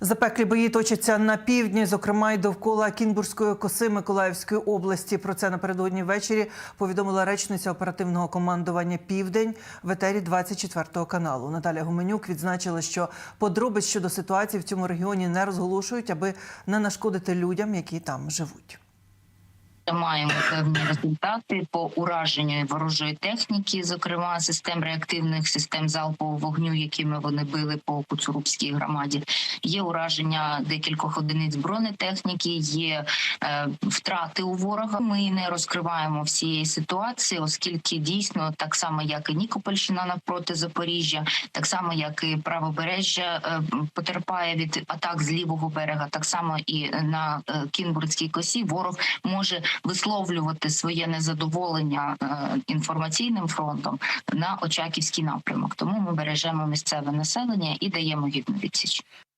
Запеклі бої точаться на півдні, зокрема й довкола Кінбурзької коси Миколаївської області. Про це напередодні ввечері повідомила речниця оперативного командування Південь в етері 24 каналу. Наталя Гуменюк відзначила, що подробиць щодо ситуації в цьому регіоні не розголошують, аби не нашкодити людям, які там живуть. Маємо певні результати по ураженню ворожої техніки, зокрема систем реактивних систем залпового вогню, якими вони били по Куцурубській громаді. Є ураження декількох одиниць бронетехніки, є е, втрати у ворога. Ми не розкриваємо всієї ситуації, оскільки дійсно так само, як і Нікопольщина навпроти Запоріжжя, так само як і правобережжя е, потерпає від атак з лівого берега, так само і на е, Кінбурзькій косі ворог може висловлювати своє незадоволення е, інформаційним фронтом на Очаківський напрямок. Тому ми бережемо місцеве населення і даємо гідну відсіч.